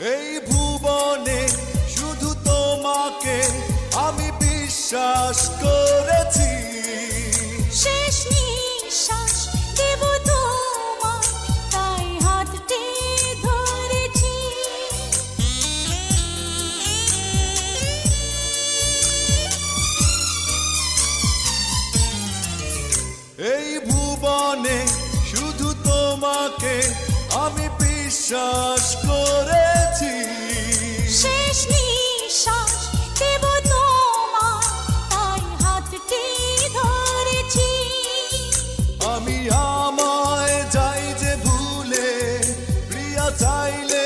এই ভুবনে শুধু তোমাকে আমি বিশ্বাস করেছি। তাই এই ভুবনে শুধু তোমাকে আমি বিশ্বাস করি চাইলে